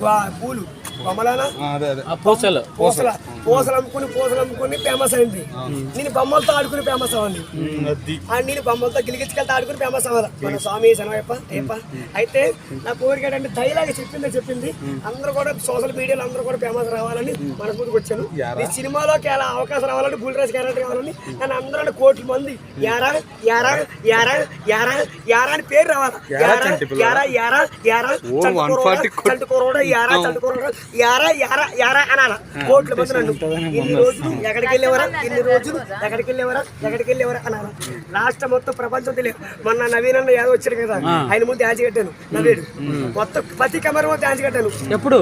వా- పూలు బొమ్మలానా? పూసలు. పూసల. పూసలు అమ్ముకుని పూసలు అమ్ముకుని ఫేమస్ అయింది. నేను బొమ్మలతో ఆడుకుని ఫేమస్ అవ్వండి అది. ఆ నేను బొమ్మలతో గిలిగించుకెళ్తే ఆడుకుని ఫేమస్ అవ్వాలి మన స్వామి శనవయ్యప్ప అయ్యప్ప. అయితే నా కోరిక ఏంటంటే దయలాగా చెప్పిందే చెప్పింది. అందరూ కూడా సోషల్ మీడియాలో అందరూ కూడా ఫేమస్ రావాలని మన ముందుకు వచ్చాను ఈ సినిమాలోకి ఎలా అవకాశం రావాలని బుల్ రేస్ క్యారెక్టర్ కావాలని నన్ను అందరూ కోట్ల మంది యారా యారా యారా యారా యారా అని పేరు రావాలి. యారా యారా యారా యారా ఓ, 140 కోట్లు. యారా యారా యారా యారా అనాల కోట్ల మంది నన్ను ఇన్ని రోజులు ఎక్కడికి వెళ్ళేవరా? ఇన్ని రోజులు ఎక్కడికి వెళ్ళేవరా? ఎక్కడికి వెళ్ళేవరా అనాల? రాష్ట్రం మొత్తం ప్రపంచం తెలియదు మొన్న నవీన్ అన్న యాదవ్ వచ్చాడు కదా ఆయన ముందు డాన్స్ కట్టాను నవీడు మొత్తం ప్రతి కెమెరా ముందు డాన్స్ కట్టాను. ఎప్పుడు?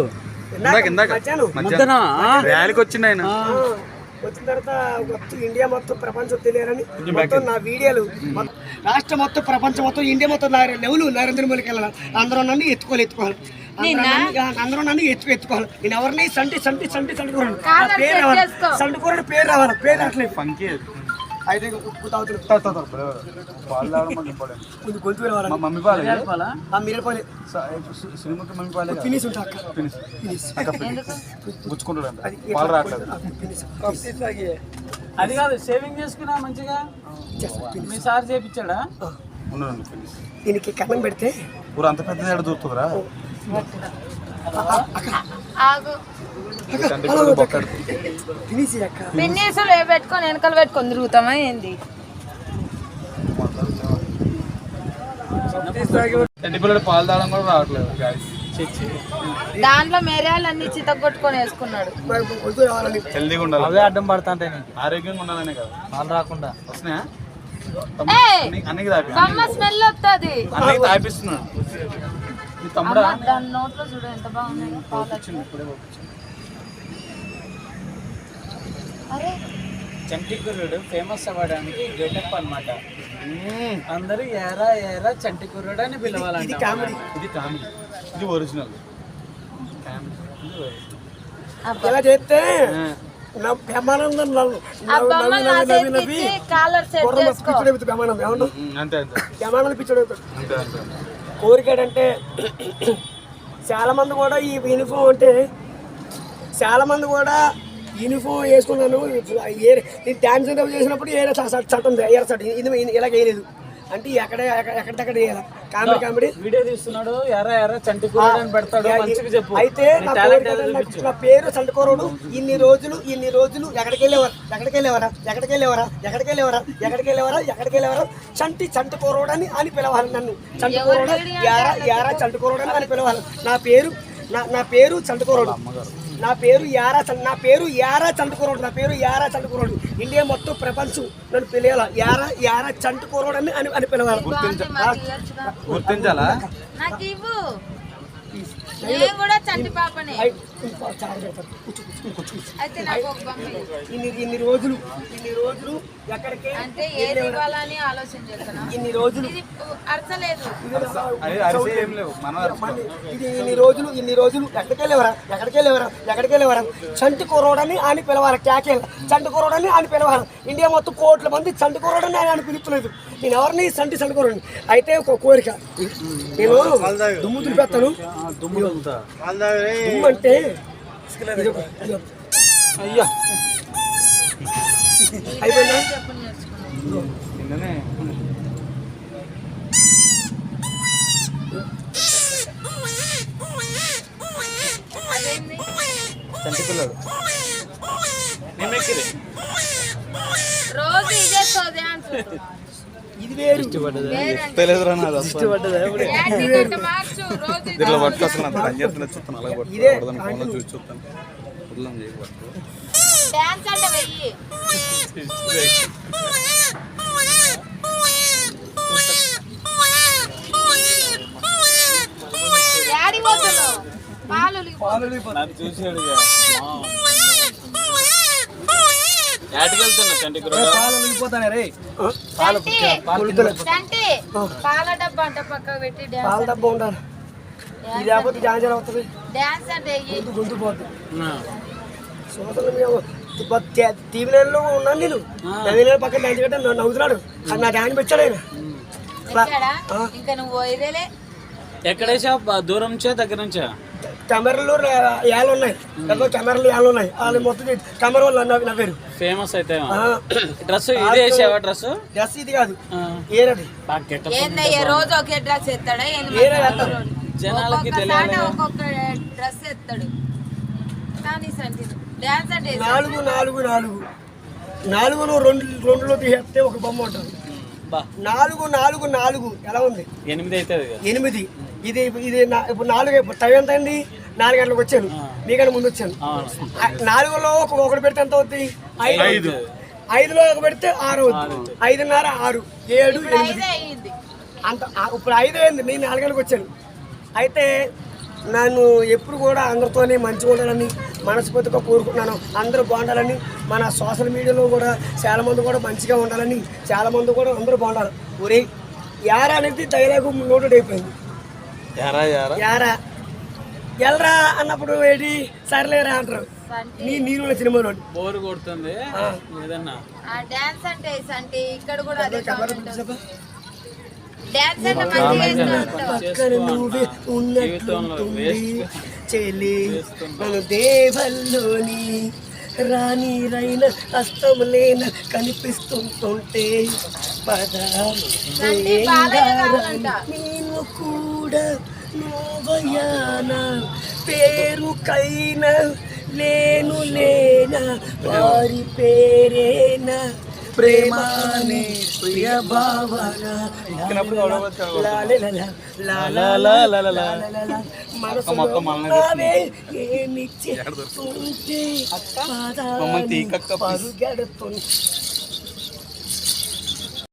ర్యాలీకి వచ్చింది ఆయన. వచ్చిన తర్వాత మొత్తం ఇండియా మొత్తం ప్రపంచం తెలియాలని మొత్తం నా వీడియోలు మొత్తం రాష్ట్రం మొత్తం ప్రపంచం మొత్తం ఇండియా మొత్తం నా లెవెల్ నరేంద్ర మోడీకి వెళ్ళాలి. అందరూ నన్ను ఎత్తుకోవాలి ఎత్తుకోవాలి. అందరూ నన్ను- ఆ, అందరూ నన్ను ఎత్తు ఎత్తుకోవాలి. నేను ఎవరిని సంటి సంటి సంటి సంటుకోవాలి నా పేరు రావాలి. పేరు రావాలి. పేరు రావట్లేదు. ఫంకీ అయితే కొంచెం గొంతు రావాలి. మమ్మీ పాలే ఆ మిరపల్లి సినిమాకి మమ్మీ పాలే ఫినిష్ ఉంటా అక్క. ఫినిష్. ఫినిష్. గుచ్చుకుంటాడు అది పాలు రావట్లేదు. అది కాదు సేవింగ్ చేసుకున్నా మంచిగా? మీ సార్ చేపించాడా ఫినిష్. దీనికి కన్నం పెడితే ఊరు అంత పెద్ద దూరుతుందిరా పిన్నీసులు ఏ పెట్టుకొని వెనకాల పెట్టుకొని తిరుగుతామా ఏంది? పాలు తాగడం కూడా రావట్లేదు. దాంట్లో మేరేయాలు అన్ని చితగొట్టుకొని వేసుకున్నాడు. హెల్దీగా ఉండాలి. అవే అడ్డం పడతాంటే ఆరోగ్యంగా ఉండాలనే కదా. పాలు రాకుండా. వస్తున్నాయా! అన్ని- అన్నికి తాపి స్మెల్ వస్తుంది అన్నికి తాపిస్తున్నాడు. మీ తమ్ముడా? దాని నోట్లో చూడు ఎంత బాగున్నాయి పాలు వచ్చి. అరే. చంటి కుర్రుడు ఫేమస్ అవ్వడానికి గెటప్ అన్నమాట. అందరూ ఏరా ఏరా చంటి కుర్రుడు అని ఇది పిలవాలంట. కామెడీ. ఇది కామెడీ. ఇది ఒరిజినల్. చేస్తే? బ్రహ్మానందం పిచ్చడు బ్రహ్మానందం పిచ్చడు అవుతాడు అంతే అంతే. కోరికాడంటే చాలా మంది కూడా ఈ యూనిఫామ్ అంటే చాలా మంది కూడా యూనిఫామ్ వేసుకున్నాను. ఏ నేను డ్యాన్స్ చేసినప్పుడు ఏ చట్టం ఉంది ఎర్ర చట్టం? ఇది ఇలాగ ఇలా వేయలేదు. అంటే ఎక్కడ ఎక్కడ- ఎక్కడికక్కడ వేయాలి. Comedy comedy. వీడియో తీస్తున్నాడు ఎరా ఎరా చంటి కుర్రుడు అని పెడతాడు మంచిగా చెప్పు. అయితే నీ పేరు సంతకోరుడు ఇన్ని రోజులు ఇన్ని రోజులు ఎక్కడికి వెళ్ళేవారు? ఎక్కడికి వెళ్ళేవారా? ఎక్కడికి వెళ్ళేవారా? ఎక్కడికి వెళ్ళేవారా? ఎక్కడికి వెళ్ళేవారా? ఎక్కడికి వెళ్ళేవారా? చంటి చంటుకోరుడు అని అని పిలవాలి నన్ను. చంటుకోరుడు యారా యారా చంటుకోరుడు అని పిలవాలి. నా పేరు నా నా పేరు చంటుకోరుడు నా పేరు యారా చం- నా పేరు యారా చంటుకోరుడు నా పేరు యారా చంటుకోరుడు ఇండియా మొత్తం ప్రపంచం నన్ను పిలవాలి. యారా యారా చంటుకోరుడు అని అని అని పిలవాలి. గుర్తించాలా? చంటి. ఇన్ని ఇన్ని రోజులు ఇన్ని రోజులు ఎక్కడికి అంటే ఏది ఇవ్వాలని ఆలోచన చేస్తున్నా? ఇన్ని రోజులు. ఇది అరచలేదు ఇన్ని రోజులు ఇన్ని రోజులు ఎక్కడికి వెళ్ళేవరా? ఎక్కడికి వెళ్ళేవరా? ఎక్కడికి వెళ్ళేవరా? చంటి కుర్రోడని అని పిలవాలి? క్యాకేల? చంటి కుర్రోడని అని పిలవాలి? ఇండియా మొత్తం కోట్ల మంది చంటి కుర్రోడని ఆయన అని పిలుపులేదు నేను ఎవరిని సంటి చంటి కుర్రోడిని? అయితే ఒక కోరిక. నేను దుమ్ము దులిపేస్తాను. దుమ్ము అంటే అయ్యా. అయిపోయిందా? రోజు ఇదే అంటుంది ఇది వేరు. ఇట్లా పని చేస్తున్నా చూస్తాను అలాగే ఫోన్లో చూసి చూస్తాను. వదలం పట్టుకో. పాలు చూసాడు యాటికెళ్తున్నా చంటి కుర్రుడు అంటే పాల డబ్బా అంట పెట్టి పాల డాన్స్ డబ్బా ఉండాలి. ఇది లేకపోతే డాన్స్ ఎలా అవుతుంది డాన్స్ అంటే వెయ్యి గొంతు గొంతు పోతుంది సోదరులు మేము టీవీ నెలలో ఉన్నాను నేను. నవీన పక్కన డాన్స్ కట్ట నవ్వుతున్నాడు. అది నా డాన్స్ పెట్టాడు ఆయన. ఎక్కడా? దూరం నుంచా దగ్గర నుంచా? కెమెరాలు ఏళ్ళు ఉన్నాయి. పెద్ద కెమెరాలు ఏళ్ళు ఉన్నాయి. వాళ్ళు మొత్తం కెమెరా వాళ్ళు నవ్వు- నవ్వారు ఫేమస్ అయితే డ్రెస్ ఇదే వేసావా డ్రెస్ డ్రెస్ ఇది కాదు. ఏరది. రోజు ఒకే డ్రెస్ ఎత్తాడా. జనాలకి ఒక్కొక్క డ్రెస్ ఎత్తాడు. నాలుగు నాలుగు నాలుగు. నాలుగును రెండు రెండులో తీసేస్తే ఒక బొమ్మ ఉంటుంది. నాలుగు నాలుగు నాలుగు. ఎలా ఉంది? ఎనిమిది అవుతుంది ఇక. ఎనిమిది. ఇది ఇది ఇప్పుడు నాలుగు ఇప్పుడు టైం ఎంత అయింది? నాలుగు గంటలకు వచ్చాను. మీకన్నా ముందు వచ్చాను. నాలుగులో ఒక ఒకటి పెడితే ఎంత అవుతుంది ఐదు. ఐదు. ఐదులో ఒక పెడితే ఆరు అవుతుంది ఐదున్నర ఆరు. ఏడు ఎనిమిది. అంత ఇప్పుడు ఐదు అయింది. నేను నాలుగు గంటలకు వచ్చాను. అయితే నన్ను ఎప్పుడు కూడా అందరితోనే మంచిగా ఉండాలని మనస్ఫూర్తిగా కోరుకుంటున్నాను. అందరూ బాగుండాలని మన సోషల్ మీడియాలో కూడా చాలా మంది కూడా మంచిగా ఉండాలని చాలా మంది కూడా అందరూ బాగుండాలి. ఒరే యారా అనేది డైలాగు నోటెడ్ అయిపోయింది. యారా ఎల్రా అన్నప్పుడు ఏంటి? సర్లేరా అంటారు. నీ నీరు సినిమాలో బోర్ కొడుతుంది. ఏదన్నా? ఆ డాన్స్ అంటే సంటి. ఇక్కడ కూడా అదే కామెంట్ డాన్స్ అంటే మంచిగా వేస్తాడు పక్కన నువ్వే ఉన్నట్లుంటుంది చెలి నన్ను దేవల్లోని రాణి రైన లేన కనిపిస్తుంటుంటే. పద. నేను కూడా నువ్వయాన పేరుకైనా లేను లేనా వారి పేరేనా ప్రేమానే ప్రియ భావన తీకక్క పరుగెడుతుంది